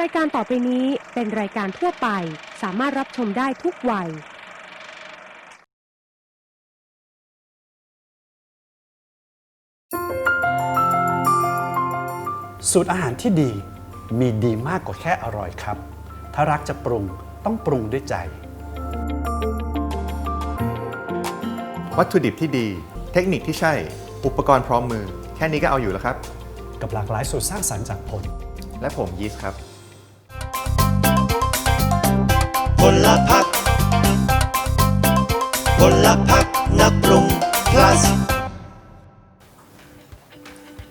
รายการต่อไปนี้เป็นรายการทั่วไป สามารถรับชมได้ทุกวัย สูตรอาหารที่ดีมีดีมากกว่าแค่อร่อยครับ ถ้ารักจะปรุงต้องปรุงด้วยใจ วัตถุดิบที่ดี เทคนิคที่ใช่ อุปกรณ์พร้อมมือ แค่นี้ก็เอาอยู่แล้วครับ กับหลากหลายสูตรสร้างสรรค์จากผล และผมยีสต์ครับ พลพักพลพักนักปรุง plus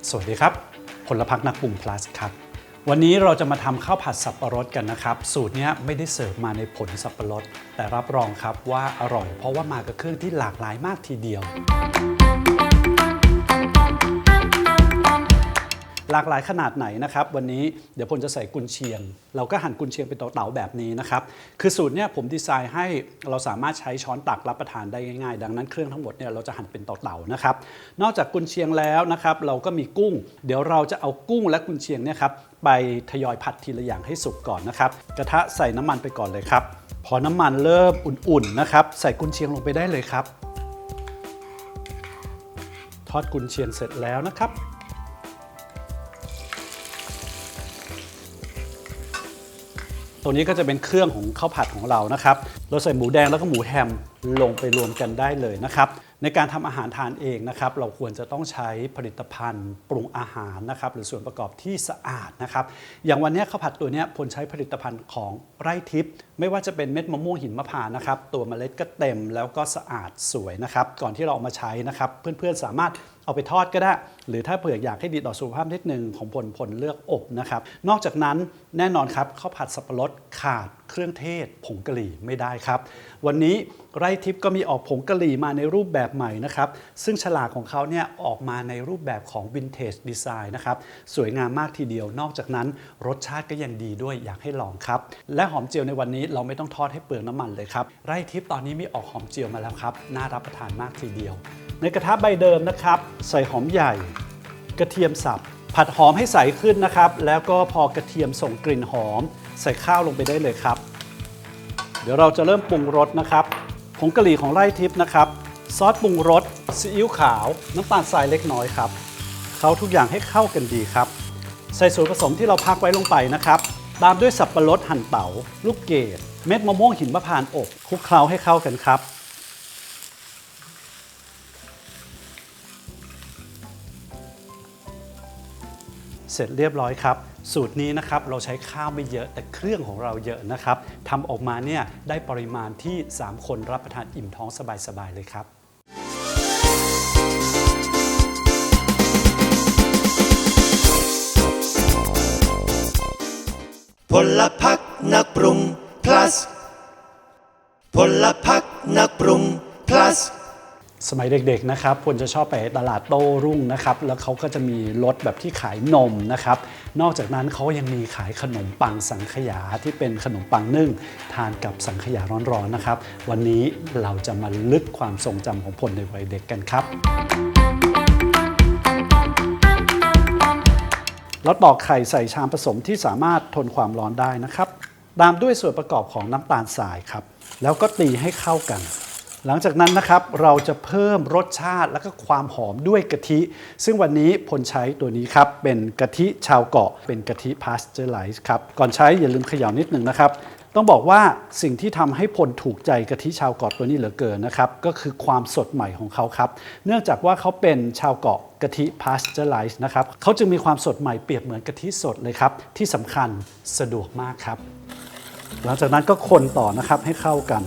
สวัสดีครับผลพักนักปรุง plus ครับ วันนี้เราจะมาทำข้าวผัดสับปะรดกันนะครับ สูตรนี้ไม่ได้เสิร์ฟมาในผลสับปะรด แต่รับรองครับว่าอร่อย เพราะว่ามากับเครื่องที่หลากหลายมากทีเดียว หลากหลายขนาดไหนนะครับวันนี้เดี๋ยวผมจะใส่กุนเชียง เราก็หั่นกุนเชียงเป็นเต๋าๆแบบนี้นะครับคือสูตรเนี่ยผมดีไซน์ให้เราสามารถใช้ช้อนตักรับประทานได้ง่ายๆ ดังนั้นเครื่องทั้งหมดเนี่ยเราจะหั่นเป็นเต๋าๆนะครับนอกจากกุนเชียงแล้วนะครับเราก็มีกุ้ง เดี๋ยวเราจะเอากุ้งและกุนเชียงเนี่ยครับไปทยอยผัดทีละอย่างให้สุกก่อนนะครับกระทะใส่น้ำมันไปก่อนเลยครับพอน้ำมันเริ่มอุ่นๆนะครับใส่กุนเชียงลงไปได้เลยครับทอดกุนเชียงเสร็จแล้วนะครับ ตัวนี้ก็จะเป็นเครื่องของข้าวผัดของเรานะครับ เราใส่หมูแดงแล้วก็หมูแฮมลงไปรวมกันได้เลยนะครับ ในการทำอาหารทานเองนะครับ เราควรจะต้องใช้ผลิตภัณฑ์ปรุงอาหารนะครับ หรือส่วนประกอบที่สะอาดนะครับ อย่างวันนี้ข้าวผัดตัวนี้ยพลใช้ผลิตภัณฑ์ของไร่ทิพย์ไม่ว่าจะเป็นเม็ดมะม่วงหินมะพร้าวนะครับ ตัวเมล็ดก็เต็มแล้วก็สะอาดสวยนะครับ ก่อนที่เราเอามาใช้นะครับ เพื่อนๆสามารถเอาไปทอดก็ได้หรือถ้าเผื่ออยากให้ดีต่อสุขภาพนิดหนึ่งของผลผลเลือกอบนะครับ นอกจากนั้นแน่นอนครับข้าวผัดสับปะรดขาดเครื่องเทศผงกะหรี่ไม่ได้ครับ วันนี้ไร่ทิพย์ก็มีออกผงกะหรี่มาในรูปแบบใหม่นะครับ ซึ่งฉลากของเขาเนี่ยออกมาในรูปแบบของวินเทจดีไซน์นะครับ สวยงามมากทีเดียว นอกจากนั้นรสชาติก็ยังดีด้วยอยากให้ลองครับ และหอมเจียวในวันนี้เราไม่ต้องทอดให้เปลืองน้ำมันเลยครับ ไร่ทิพย์ตอนนี้มีออกหอมเจียวมาแล้วครับ น่ารับประทานมากทีเดียว ในกระทะใบเดิมนะครับ ใส่หอมใหญ่ กระเทียมสับ ผัดหอมให้ใสขึ้นนะครับ แล้วก็พอกระเทียมส่งกลิ่นหอม ใส่ข้าวลงไปได้เลยครับ เดี๋ยวเราจะเริ่มปรุงรสนะครับผงกะหรี่ของไร่ทิพย์นะครับ ซอสปรุงรสซีอิ๊วขาว น้ำตาลทรายเล็กน้อยครับเขาทุกอย่างให้เข้ากันดีครับ ใส่ส่วนผสมที่เราพักไว้ลงไปนะครับ ตามด้วยสับปะรดหั่นเต๋าลูกเกดเม็ดมะม่วงหินมะพร้าวอบคลุกเคล้าให้เข้ากันครับ เสร็จเรียบร้อยครับ สูตรนี้นะครับเราใช้ข้าวไม่เยอะแต่เครื่องของเราเยอะนะครับทำออกมาเนี่ยได้ปริมาณที่ 3 คนรับประทานอิ่มท้องสบายๆเลยครับพลพักนักปรุง plus พลพักนักปรุง plus สมัยเด็กๆนะครับพลจะชอบไปตลาดโต้รุ่งนะครับ แล้วเขาก็จะมีรถแบบที่ขายนมนะครับ นอกจากนั้นเขายังมีขายขนมปังสังขยาที่เป็นขนมปังนึ่ง ทานกับสังขยาร้อนๆนะครับ วันนี้เราจะมาลึกความทรงจำของพลในวัยเด็กกันครับแล้วตอกไข่ใส่ชามผสมที่สามารถทนความร้อนได้นะครับ ตามด้วยส่วนประกอบของน้ำตาลทรายครับ แล้วก็ตีให้เข้ากัน หลังจากนั้นนะครับเราจะเพิ่มรสชาติและก็ความหอมด้วยกะทิ ซึ่งวันนี้พลใช้ตัวนี้ครับ เป็นกะทิชาวเกาะ เป็นกะทิพาสเจอร์ไลซ์ครับ ก่อนใช้อย่าลืมเขย่านิดหนึ่งนะครับ ต้องบอกว่าสิ่งที่ทำให้พลถูกใจกะทิชาวเกาะตัวนี้เหลือเกินนะครับ ก็คือความสดใหม่ของเขาครับ เนื่องจากว่าเขาเป็นชาวเกาะกะทิพาสเจอร์ไลซ์นะครับเขาจึงมีความสดใหม่เปรียบเหมือนกะทิสดเลยครับที่สำคัญสะดวกมากครับ หลังจากนั้นก็คนต่อนะครับให้เข้ากัน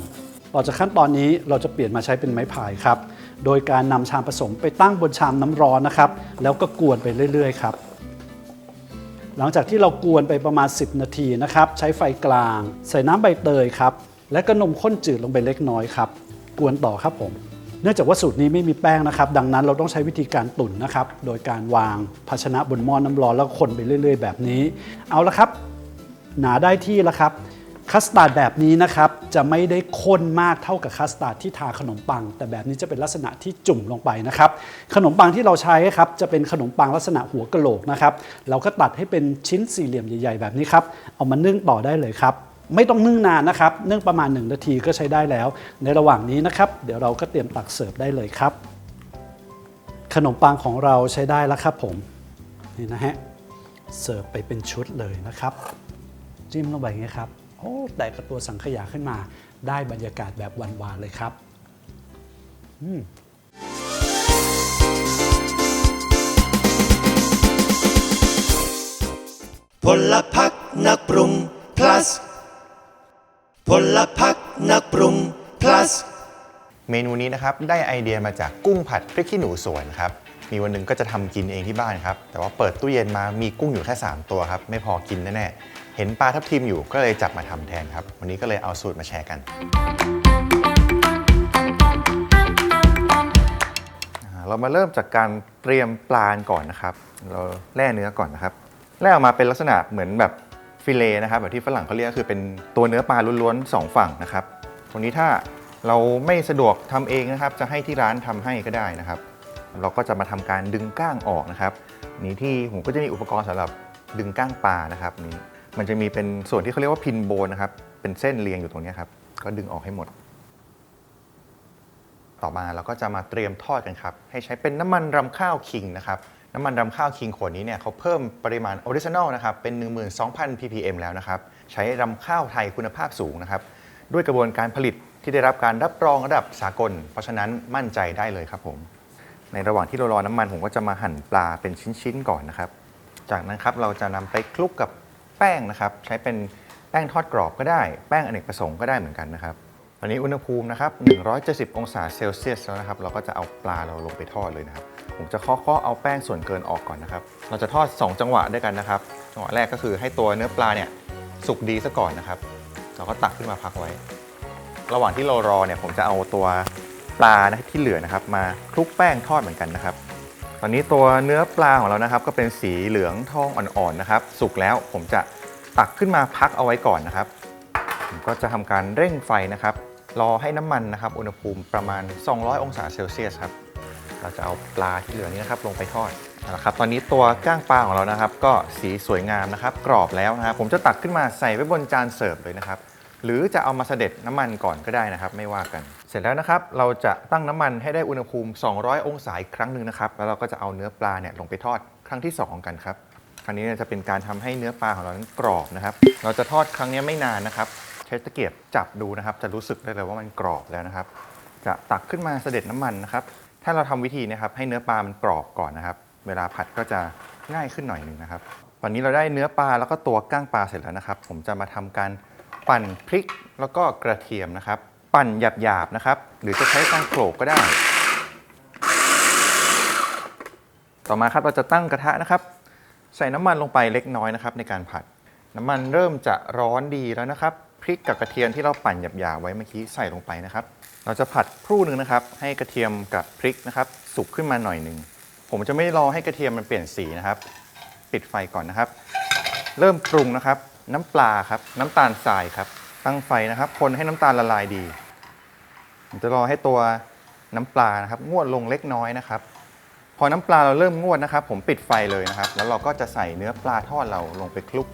ต่อจากขั้นตอนนี้เราจะเปลี่ยนมาใช้เป็นไม้พายครับ โดยการนำชามผสมไปตั้งบนชามน้ำร้อนนะครับ แล้วก็กวนไปเรื่อยๆครับ หลังจากที่เรากวนไปประมาณ 10 นาทีนะครับ ใช้ไฟกลาง ใส่น้ำใบเตยครับ และก็นมข้นจืดลงไปเล็กน้อยครับ กวนต่อครับผม เนื่องจากว่าสูตรนี้ไม่มีแป้งนะครับ ดังนั้นเราต้องใช้วิธีการตุ๋นนะครับ โดยการวางภาชนะบนหม้อน้ำร้อนแล้วคนไปเรื่อย ๆ แบบนี้ เอาละครับ หนาได้ที่แล้วครับ คัสตาร์ดแบบนี้นะครับจะไม่ได้ข้นมากเท่ากับคัสตาร์ดที่ทาขนมปัง แต่แบบนี้จะเป็นลักษณะที่จุ่มลงไปนะครับ ขนมปังที่เราใช้ครับจะเป็นขนมปังลักษณะหัวกะโหลกนะครับเราก็ตัดให้เป็นชิ้นสี่เหลี่ยมใหญ่ ๆ แบบนี้ครับเอามานึ่งต่อได้เลยครับ ไม่ต้องนึ่งนานนะครับนึ่งประมาณ 1 นาทีก็ใช้ได้แล้ว ในระหว่างนี้นะครับเดี๋ยวเราก็เตรียมตักเสิร์ฟได้เลยครับ ขนมปังของเราใช้ได้แล้วครับผมนี่นะฮะเสิร์ฟไปเป็นชุดเลยนะครับ จิ้มลงไปอย่างนี้ครับ โอ้แตกกับตัวสังขยาขึ้นมาได้บรรยากาศแบบหวานๆเลยครับพลพักนักปรุง plus พลพักนักปรุง plus เมนูนี้นะครับได้ไอเดียมาจากกุ้งผัดพริกขี้หนูสวนครับ มีวันหนึ่งก็จะทำกินเองที่บ้านครับ แต่ว่าเปิดตู้เย็นมามีกุ้งอยู่แค่ 3 ตัวครับ ไม่พอกินแน่ๆ เห็นปลาทับทิมอยู่ก็เลยจับมาทำแทนครับ วันนี้ก็เลยเอาสูตรมาแชร์กันเรามาเริ่มจากการเตรียมปลาก่อนนะครับ เราแล่เนื้อก่อนนะครับ แล่ออกมาเป็นลักษณะเหมือนแบบฟิเลนะครับ แบบที่ฝรั่งเขาเรียกคือเป็นตัวเนื้อปลาล้วนๆสองฝั่งนะครับตรงนี้ถ้าเราไม่สะดวกทำเองนะครับ จะให้ที่ร้านทำให้ก็ได้นะครับ เราก็จะมาทำการดึงก้างออกนะครับ นี่ที่ผมก็จะมีอุปกรณ์สำหรับดึงก้างปลานะครับนี่ มันจะมีเป็นส่วนที่เขาเรียกว่าพินโบนนะครับ เป็นเส้นเรียงอยู่ตรงนี้ครับ ก็ดึงออกให้หมด ต่อมาเราก็จะมาเตรียมทอดกันครับ ให้ใช้เป็นน้ำมันรำข้าวคิงนะครับ น้ำมันรำข้าวคิงขวดนี้เนี่ยเขาเพิ่มปริมาณออริจินอลนะครับ เป็น 12,000 ppm แล้วนะครับ ใช้รำข้าวไทยคุณภาพสูงนะครับ ด้วยกระบวนการผลิตที่ได้รับการรับรองระดับสากล เพราะฉะนั้นมั่นใจได้เลยครับผม ในระหว่างที่เรารอน้ำมันผมก็จะมาหั่นปลาเป็นชิ้นๆก่อนนะครับ จากนั้นครับเราจะนำไปคลุกกับ แป้งนะครับ ใช้เป็นแป้งทอดกรอบก็ได้ แป้งอเนกประสงค์ก็ได้เหมือนกันนะครับตอนนี้อุณหภูมินะครับ 170 องศาเซลเซียสแล้วนะครับ เราก็จะเอาปลาเราลงไปทอดเลยนะครับ ผมจะเคาะๆเอาแป้งส่วนเกินออกก่อนนะครับ เราจะทอด 2 จังหวะด้วยกันนะครับ จังหวะแรกก็คือให้ตัวเนื้อปลาเนี่ยสุกดีซะก่อนนะครับ เราก็ตักขึ้นมาพักไว้ ระหว่างที่เรารอเนี่ยผมจะเอาตัวปลานะที่เหลือนะครับ มาคลุกแป้งทอดเหมือนกันนะครับ ตอนนี้ตัวเนื้อปลาของเรานะครับ ก็เป็นสีเหลืองทองอ่อนๆนะครับ สุกแล้วผมจะตักขึ้นมาพักเอาไว้ก่อนนะครับ ผมก็จะทำการเร่งไฟนะครับ รอให้น้ำมันนะครับ อุณหภูมิประมาณ 200 องศาเซลเซียสครับ เราจะเอาปลาที่เหลือนี้นะครับ ลงไปทอดเอาละครับ ตอนนี้ตัวก้างปลาของเรานะครับ ก็สีสวยงามนะครับ กรอบแล้วนะครับ ผมจะตักขึ้นมาใส่ไว้บนจานเสิร์ฟเลยนะครับ หรือจะเอามาเสด็จน้ำมันก่อนก็ได้นะครับ ไม่ว่ากัน เสร็จแล้วนะครับ เราจะตั้งน้ำมันให้ได้อุณหภูมิ 200 องศาอีกครั้งหนึ่งนะครับ แล้วเราก็จะเอาเนื้อปลาเนี่ยลงไปทอดครั้งที่สองกันครับ ครั้งนี้จะเป็นการทำให้เนื้อปลาของเรานั้นกรอบนะครับ เราจะทอดครั้งนี้ไม่นานนะครับ ใช้ตะเกียบจับดูนะครับ จะรู้สึกได้เลยว่ามันกรอบแล้วนะครับ จะตักขึ้นมาเสด็จน้ำมันนะครับ ถ้าเราทำวิธีนะครับให้เนื้อปลามันกรอบก่อนนะครับ เวลาผัดก็จะง่ายขึ้นหน่อยหนึ่งนะครับ ตอนนี้เราได้เนื้อปลาแล้วก็ตัวก้างปลาเสร็จแล้วนะครับ ผมจะมาทำการปั่นพริกแล้วก็กระเทียมนะครับ ปั่นหยาบๆนะครับ หรือจะใช้การโขลกก็ได้ ต่อมาครับเราจะตั้งกระทะนะครับ ใส่น้ำมันลงไปเล็กน้อยนะครับในการผัด น้ำมันเริ่มจะร้อนดีแล้วนะครับพริกกับกระเทียมที่เราปั่นหยาบๆไว้เมื่อกี้ใส่ลงไปนะครับ เราจะผัดครู่หนึ่งนะครับ ให้กระเทียมกับพริกนะครับสุกขึ้นมาหน่อยหนึ่งผมจะไม่รอให้กระเทียมมันเปลี่ยนสีนะครับ ปิดไฟก่อนนะครับ เริ่มปรุงนะครับ น้ำปลาครับ น้ำตาลทรายครับ ตั้งไฟนะครับ คนให้น้ำตาลละลายดี ผมจะรอให้ตัวน้ำปลานะครับ งวดลงเล็กน้อยนะครับ พอน้ำปลาเราเริ่มงวดนะครับ ผมปิดไฟเลยนะครับ แล้วเราก็จะใส่เนื้อปลาทอดเราลงไปคลุก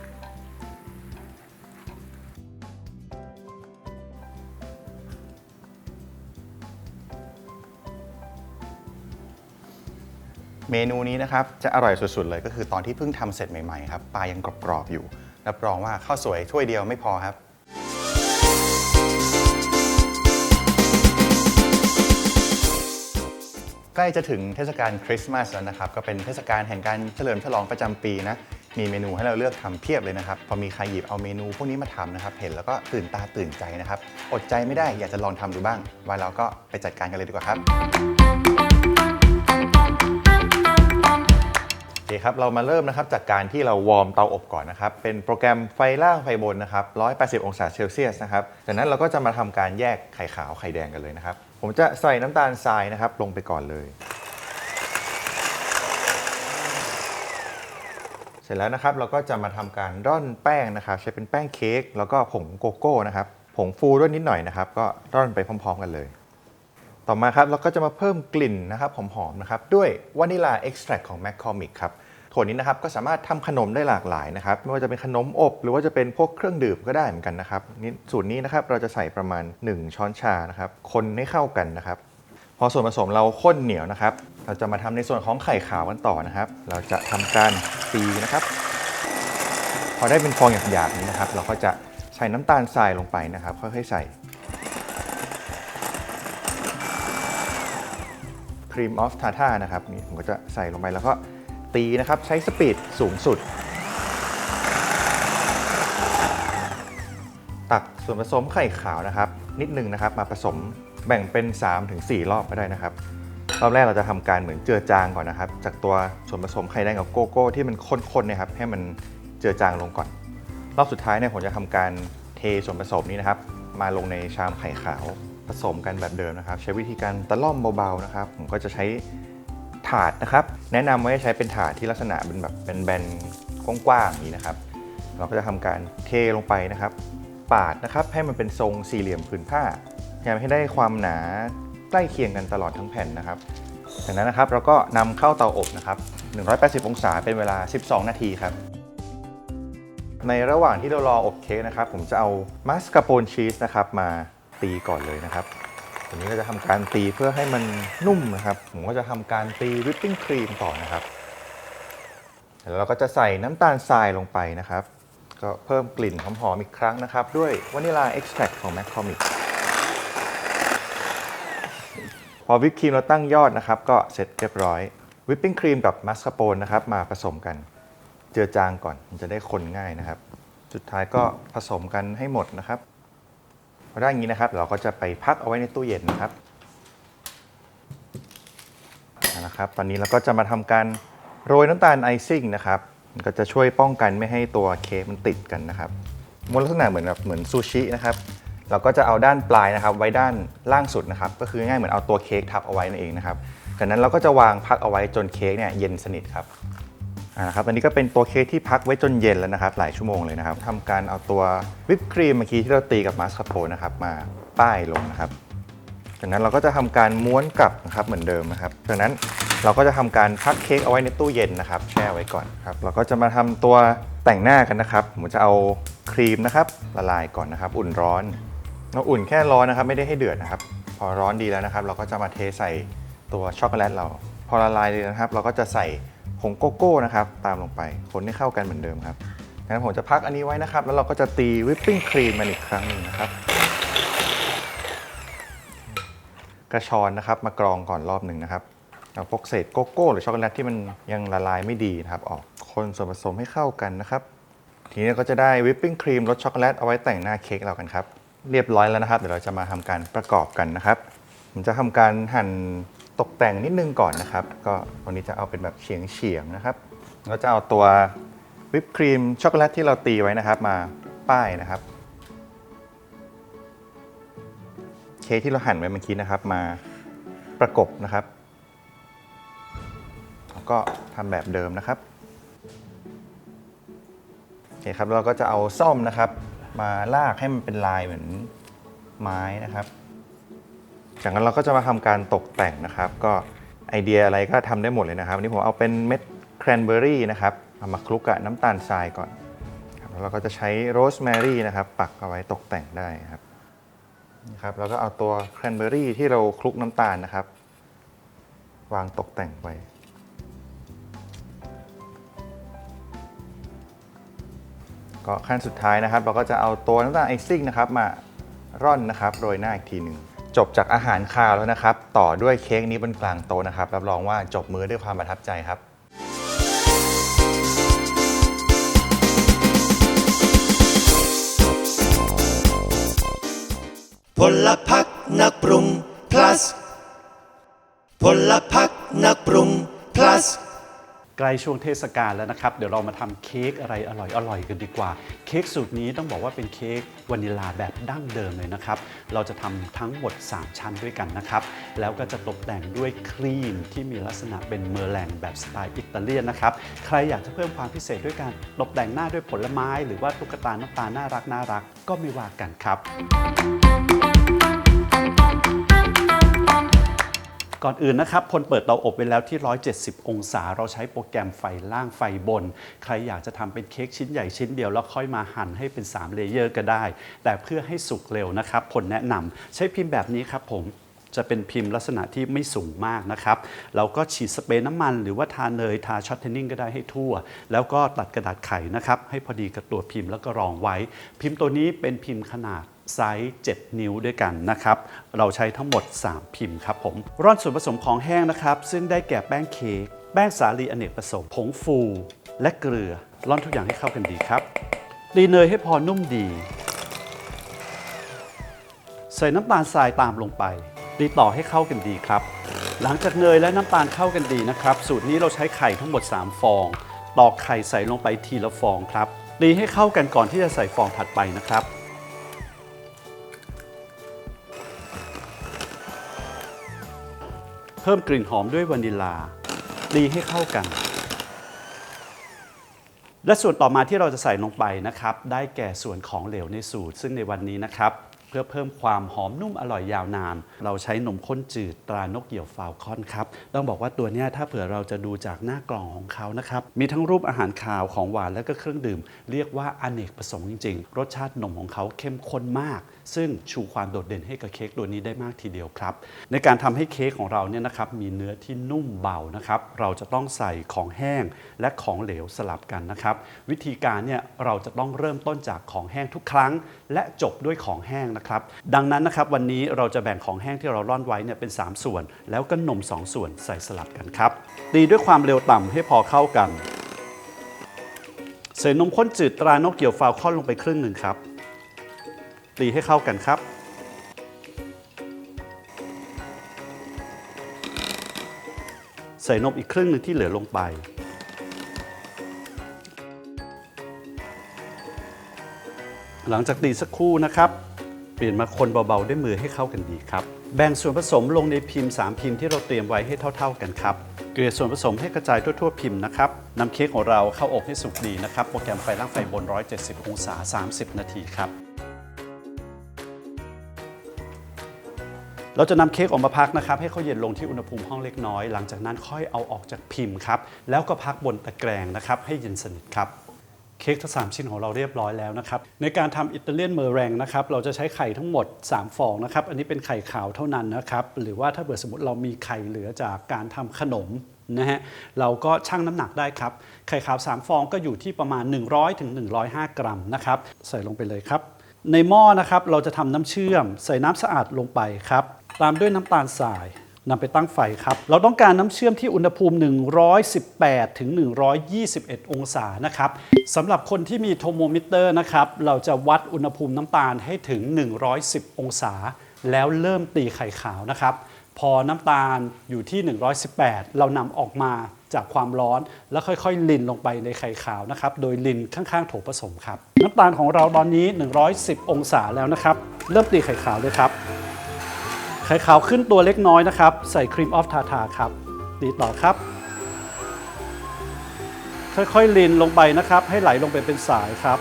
เมนูนี้นะครับจะอร่อยสุดๆเลยก็คือตอนที่เพิ่งทำเสร็จใหม่ๆครับปลายังกรอบๆอยู่รับรองว่าข้าวสวยถ้วยเดียวไม่พอครับ ใกล้จะถึงเทศกาลคริสต์มาสแล้วนะครับ ก็เป็นเทศกาลแห่งการเฉลิมฉลองประจำปีนะ มีเมนูให้เราเลือกทำเพียบเลยนะครับ พอมีใครหยิบเอาเมนูพวกนี้มาทำนะครับ เห็นแล้วก็ตื่นตาตื่นใจนะครับ อดใจไม่ได้อยากจะลองทำดูบ้าง ว่าเราก็ไปจัดการกันเลยดีกว่าครับ โอเคครับ เรามาเริ่มนะครับจากการที่เราวอร์มเตาอบก่อนนะครับ เป็นโปรแกรมไฟล่างไฟบนนะครับ 180 องศาเซลเซียสนะครับ จากนั้นเราก็จะมาทำการแยกไข่ขาวไข่แดงกันเลยนะครับ ผมจะใส่น้ำตาลทรายนะครับ ลงไปก่อนเลย เสร็จแล้วนะครับเราก็จะมาทำการร่อนแป้งนะครับ ใช้เป็นแป้งเค้กแล้วก็ผงโกโก้นะครับ ผงฟูด้วยนิดหน่อยนะครับ ก็ร่อนไปพร้อม ๆ กันเลย ต่อมาครับเราก็จะมาเพิ่มกลิ่นนะครับหอมๆนะครับ ด้วยวานิลาเอ็กซ์แทรของ McCormick ครับ ถั่วนี้นะครับก็สามารถทำขนมได้หลากหลายนะครับไม่ว่าจะเป็นขนมอบ หรือว่าจะเป็นพวกเครื่องดื่มก็ได้เหมือนกันนะครับนี่สูตรนี้นะครับเราจะใส่ประมาณ 1 ช้อนชานะครับคนให้เข้ากันนะครับ พอส่วนผสมเราข้นเหนียวนะครับ เราจะมาทำในส่วนของไข่ขาวกันต่อนะครับ เราจะทำการตีนะครับ พอได้เป็นฟองหยาบๆนี้นะครับ เราก็จะใส่น้ำตาลทรายลงไปนะครับ ค่อยๆใส่ครีมออฟทาท่านะครับนี่ผมก็จะใส่ลงไปแล้วก็ ตีนะครับ ใช้สปีดสูงสุด ตักส่วนผสมไข่ขาวนะครับ นิดนึงนะครับ มาผสมแบ่งเป็น 3-4 รอบก็ได้นะครับรอบแรกเราจะทำการเหมือนเจือจางก่อนนะครับ จากตัวส่วนผสมไข่แดงกับโกโก้ที่มันข้นๆนะครับ ให้มันเจือจางลงก่อน รอบสุดท้ายเนี่ยผมจะทำการเทส่วนผสมนี้นะครับ มาลงในชามไข่ขาวผสมกันแบบเดิมนะครับ ใช้วิธีการตะล่อมเบาๆนะครับ ผมก็จะใช้ ถาดนะครับ แนะนำว่าให้ใช้เป็นถาดที่ลักษณะเป็นแบบเป็นแบนกว้างๆอย่างนี้นะครับ เราก็จะทำการเทลงไปนะครับ ปาดนะครับให้มันเป็นทรงสี่เหลี่ยมผืนผ้าพยายามให้ได้ความหนาใกล้เคียงกันตลอดทั้งแผ่นนะครับ จากนั้นนะครับเราก็นำเข้าเตาอบนะครับ 180 องศาเป็นเวลา 12 นาทีครับในระหว่างที่เรารออบเค้กนะครับ ผมจะเอามัสคาโปนชีสนะครับมาตีก่อนเลยนะครับ ทีนี้ก็จะทำการตีเพื่อให้มันนุ่มนะครับ ผมก็จะทำการตีวิปปิ้งครีมต่อนะครับแล้วเราก็จะใส่น้ำตาลทรายลงไปนะครับ ก็เพิ่มกลิ่นหอมๆอีกครั้งนะครับ ด้วยวานิลาเอ็กซ์แทรของ McCormick พอวิปครีมเราตั้งยอดนะครับ ก็เสร็จเรียบร้อย วิปปิ้งครีมกับมัสคาโปนนะครับมาผสมกันเจือจางก่อนมันจะได้คนง่ายนะครับ สุดท้ายก็ผสมกันให้หมดนะครับ พอได้อย่างนี้นะครับ เราก็จะไปพักเอาไว้ในตู้เย็นนะครับเอาละครับ ตอนนี้เราก็จะมาทำการโรยน้ำตาลไอซิ่งนะครับมันก็จะช่วยป้องกันไม่ให้ตัวเค้กมันติดกันนะครับมนลักษณะเหมือนแบบเหมือนซูชินะครับ เราก็จะเอาด้านปลายนะครับ ไว้ด้านล่างสุดนะครับ ก็คือง่ายเหมือนเอาตัวเค้กทับเอาไว้นั่นเองนะครับจากนั้นเราก็จะวางพักเอาไว้จนเค้กเนี่ยเย็นสนิทครับ อ่านะครับอันนี้ก็เป็นตัวเค้กที่พักไว้จนเย็นแล้วนะครับหลายชั่วโมงเลยนะครับทำการเอาตัววิปครีมเมื่อกี้ที่เราตีกับมาสคาโปนะครับมาป้ายลงนะครับ จากนั้นเราก็จะทำการม้วนกลับนะครับเหมือนเดิมนะครับจากนั้นเราก็จะทำการพักเค้กเอาไว้ในตู้เย็นนะครับแช่ไว้ก่อนครับเราก็จะมาทำตัวแต่งหน้ากันนะครับผมจะเอาครีมนะครับละลายก่อนนะครับ อุ่นร้อนเราอุ่นแค่ร้อนนะครับไม่ได้ให้เดือดนะครับ พอร้อนดีแล้วนะครับ เราก็จะมาเทใส่ตัวช็อกโกแลตเรา พอละลายเลยนะครับ เราก็จะใส่ ผงโกโก้นะครับตามลงไปคนให้เข้ากันเหมือนเดิมครับงั้นผมจะพักอันนี้ไว้นะครับ แล้วเราก็จะตีวิปปิ้งครีมมันอีกครั้งหนึ่งนะครับ กระชอนนะครับมากรองก่อนรอบหนึ่งนะครับเอาพวกเศษโกโก้ หรือช็อกโกแลตที่มันยังละลายไม่ดีนะครับ ออกคนส่วนผสมให้เข้ากันนะครับ ทีนี้ก็จะได้วิปปิ้งครีมรสช็อกโกแลตเอาไว้แต่งหน้าเค้กเรากันครับ เรียบร้อยแล้วนะครับ เดี๋ยวเราจะมาทำการประกอบกันนะครับ ผมจะทำการหั่น ตกแต่งนิดนึงก่อนนะครับ ก็วันนี้จะเอาเป็นแบบเฉียงเฉียงนะครับเราจะเอาตัววิปครีมช็อกโกแลตที่เราตีไว้นะครับ มาป้ายนะครับ เค้กที่เราหั่นไว้เมื่อกี้นะครับ มาประกบนะครับแล้วก็ทำแบบเดิมนะครับโอเคครับเราก็จะเอาซ่อมนะครับ มาลากให้มันเป็นลายเหมือนไม้นะครับ จากนั้นเราก็จะมาทำการตกแต่งนะครับ ก็ไอเดียอะไรก็ทำได้หมดเลยนะครับวันนี้ผมเอาเป็นเม็ดแครนเบอร์รี่นะครับเอามาคลุกกับน้ำตาลทรายก่อนครับแล้วเราก็จะใช้โรสแมรี่นะครับ ปักเอาไว้ตกแต่งได้ครับนี่ครับแล้วก็เอาตัวแครนเบอร์รี่ที่เราคลุกน้ำตาลนะครับ วางตกแต่งไว้ก็ขั้นสุดท้ายนะครับ เราก็จะเอาตัวน้ำตาลไอซิ่งนะครับ มาร่อนนะครับโรยหน้าอีกทีหนึ่ง จบจากอาหารคาวแล้วนะครับ ต่อด้วยเค้กนี้บนกลางโต๊ะนะครับ รับรองว่าจบมื้อด้วยความประทับใจครับ พลพักนักปรุง plus พลพักนักปรุง plus ล้ช่วงเทศกาลแล้วนะครับ เดี๋ยวเรามาทำเค้กอะไรอร่อยๆกันดีกว่า เค้กสูตรนี้ต้องบอกว่าเป็นเค้กวานิลาแบบดั้งเดิมเลยนะครับ เราจะทำทั้งหมด 3 ชั้นด้วยกันนะครับ แล้วก็จะตกแต่งด้วยครีมที่มีลักษณะเป็นเมอร์แลงแบบสไตล์อิตาเลียนนะครับ ใครอยากจะเพิ่มความพิเศษด้วยการตกแต่งหน้าด้วยผลไม้ หรือว่าตุ๊กตาน้ำตาลน่ารักน่ารักก็ไม่ว่ากันครับ ก่อนอื่นนะครับพลเปิดเตาอบไว้แล้วที่ 170 องศา เราใช้โปรแกรมไฟล่างไฟบน ใครอยากจะทำเป็นเค้กชิ้นใหญ่ชิ้นเดียว แล้วค่อยมาหั่นให้เป็น 3 เลเยอร์ก็ได้ แต่เพื่อให้สุกเร็วนะครับผลแนะนำใช้พิมพ์แบบนี้ครับผมจะเป็นพิมพ์ลักษณะที่ไม่สูงมากนะครับ เราก็ฉีดสเปรย์น้ำมันหรือว่าทาเนยทาช็อตเทนนิ่งก็ได้ให้ทั่ว แล้วก็ตัดกระดาษไขนะครับ ให้พอดีกับตัวพิมพ์แล้วก็รองไว้ พิมพ์ตัวนี้เป็นพิมพ์ขนาด ไซส์ 7 นิ้วด้วยกันนะครับ เราใช้ทั้งหมด 3 พิมพ์ครับผม ร่อนส่วนผสมของแห้งนะครับ ซึ่งได้แก่แป้งเค้ก แป้งสาลีอเนกประสงค์ ผงฟู และเกลือ ร่อนทุกอย่างให้เข้ากันดีครับตีเนยให้พอนุ่มดี ใส่น้ำตาลทรายตามลงไปตีต่อให้เข้ากันดีครับ หลังจากเนยและน้ำตาลเข้ากันดีนะครับ สูตรนี้เราใช้ไข่ทั้งหมด 3 ฟอง ตอกไข่ใส่ลงไปทีละฟองครับตีให้เข้ากันก่อนที่จะใส่ฟองถัดไปนะครับ เพิ่มกลิ่นหอมด้วยวานิลลาตีให้เข้ากัน และส่วนต่อมาที่เราจะใส่ลงไปนะครับ ได้แก่ส่วนของเหลวในสูตร ซึ่งในวันนี้นะครับ พื่อเพิ่มความหอมนุ่มอร่อยยาวนาน เราใช้นมข้นจืดตรานกเหยี่ยวฟาวคอนครับ ต้องบอกว่าตัวนี้ถ้าเผื่อเราจะดูจากหน้ากล่องของเขานะครับ มีทั้งรูปอาหารคาวของหวานและก็เครื่องดื่ม เรียกว่าอเนกประสงค์จริง ๆ รสชาตินมของเขาเข้มข้นมาก ซึ่งชูความโดดเด่นให้กับเค้กตัวนี้ได้มากทีเดียวครับ ในการทำให้เค้กของเราเนี่ยนะครับมีเนื้อที่นุ่มเบานะครับ เราจะต้องใส่ของแห้งและของเหลวสลับกันนะครับ วิธีการเนี่ยเราจะต้องเริ่มต้นจากของแห้งทุกครั้ง และจบด้วยของแห้งนะครับดังนั้นนะครับวันนี้เราจะแบ่งของแห้งที่เราร่อนไว้เนี่ยเป็น 3 ส่วน แล้วก็นม 2 ส่วนใส่สลับกันครับตีด้วยความเร็วต่ำให้พอเข้ากัน ใส่นมข้นจืดตรานกเกี่ยวฟาวคอนลงไปครึ่งหนึ่งครับ ตีให้เข้ากันครับใส่นมอีกครึ่งหนึ่งที่เหลือลงไป หลังจากตีสักครู่นะครับ เปลี่ยนมาคนเบาๆด้วยมือให้เข้ากันดีครับ แบ่งส่วนผสมลงในพิมพ์ 3 พิมพ์ที่เราเตรียมไว้ให้เท่า ๆกันครับ เกลี่ยส่วนผสมให้กระจายทั่วๆพิมพ์นะครับนำเค้กของเราเข้าอบให้สุกดีนะครับ โปรแกรมไฟล่างไฟบน 170 องศา 30 นาทีครับเราจะนำเค้กออกมาพักนะครับ ให้เขาเย็นลงที่อุณหภูมิห้องเล็กน้อย หลังจากนั้นค่อยเอาออกจากพิมพ์ครับ แล้วก็พักบนตะแกรงนะครับ ให้เย็นสนิทครับ เค้กทั้งสามชิ้นของเราเรียบร้อยแล้วนะครับ ในการทำอิตาเลียนเมอร์แรงนะครับ เราจะใช้ไข่ทั้งหมด 3 ฟองนะครับ อันนี้เป็นไข่ขาวเท่านั้นนะครับ หรือว่าถ้าเกิดสมมติเรามีไข่เหลือจากการทำขนมนะฮะเราก็ชั่งน้ำหนักได้ครับ ไข่ขาว 3 ฟองก็อยู่ที่ประมาณ 100ถึงกรัมนะครับ ใส่ลงไปเลยครับ ในหม้อนะครับเราจะทำน้ำเชื่อม ใส่น้ำสะอาดลงไปครับ ตามด้วยน้ำตาลทราย นำไปตั้งไฟครับ เราต้องการน้ำเชื่อมที่อุณหภูมิ 118 ถึง 121 องศานะครับสำหรับคนที่มีโทโมมิเตอร์นะครับ เราจะวัดอุณหภูมิน้ำตาลให้ถึง 110 องศา แล้วเริ่มตีไข่ขาวนะครับ พอน้ำตาลอยู่ที่ 118 เรานำออกมาจากความร้อนแล้วค่อยๆ ลินลงไปในไข่ขาวนะครับ โดยลินข้างๆ โถผสมครับ น้ำตาลของเราตอนนี้ 110 องศาแล้วนะครับ เริ่มตีไข่ขาวเลยครับ ไข่ขาวขึ้นตัวเล็กน้อยนะครับ ใส่ครีมออฟทาทาครับ ตีต่อครับ ค่อยๆลินลงไปนะครับ ให้ไหลลงไปเป็นสายครับ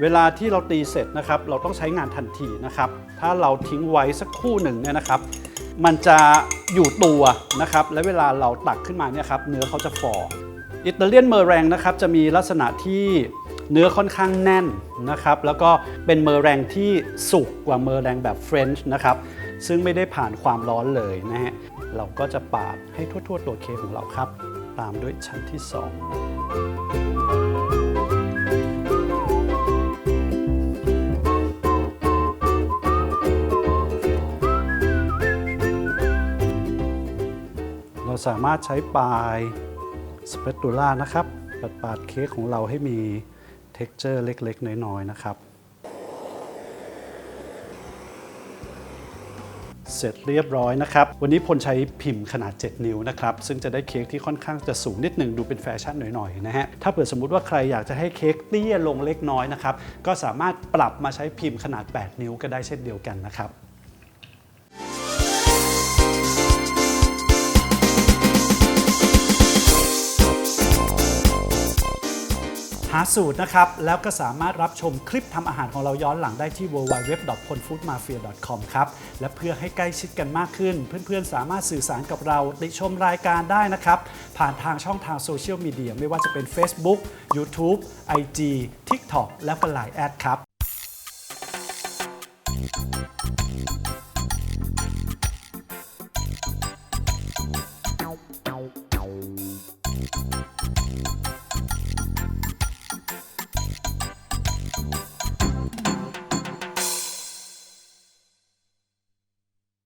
เวลาที่เราตีเสร็จนะครับ เราต้องใช้งานทันทีนะครับ ถ้าเราทิ้งไว้สักคู่หนึ่งเนี่ยนะครับ มันจะอยู่ตัวนะครับ และเวลาเราตักขึ้นมาเนี่ยครับ เนื้อเขาจะฟออิตาเลียนเมอร์แรงนะครับ จะมีลักษณะที่ เนื้อค่อนข้างแน่นนะครับ แล้วก็เป็นเมอร์แรงที่สุกกว่าเมอร์แรงแบบเฟรนช์นะครับ ซึ่งไม่ได้ผ่านความร้อนเลยนะฮะ เราก็จะปาดให้ทั่วๆตัวเค้กของเราครับ ตามด้วยชั้นที่สองเราสามารถใช้ปลายสเปตูล่านะครับ ปัดปาดเค้กของเราให้มี เท็กเจอร์เล็ก ๆ น้อย ๆ นะครับ เสร็จเรียบร้อยนะครับ วันนี้พลใช้พิมพ์ขนาด 7 นิ้วนะครับ ซึ่งจะได้เค้กที่ค่อนข้างจะสูงนิดหนึ่งดูเป็นแฟชั่นหน่อย ๆ นะฮะ ถ้าเผื่อสมมุติว่าใครอยากจะให้เค้กเตี้ยลงเล็กน้อยนะครับ ก็สามารถปรับมาใช้พิมพ์ขนาด 8 นิ้วก็ได้เช่นเดียวกันนะครับ หาสูตรนะครับ แล้วก็สามารถรับชมคลิปทำอาหารของเราย้อนหลังได้ที่ www.polfoodmafia.com ครับ และเพื่อให้ใกล้ชิดกันมากขึ้น เพื่อนๆ สามารถสื่อสารกับเราติชมรายการได้นะครับ ผ่านทางช่องทางโซเชียลมีเดียไม่ว่าจะเป็น Facebook YouTube IG TikTok และก็ Line แอดครับ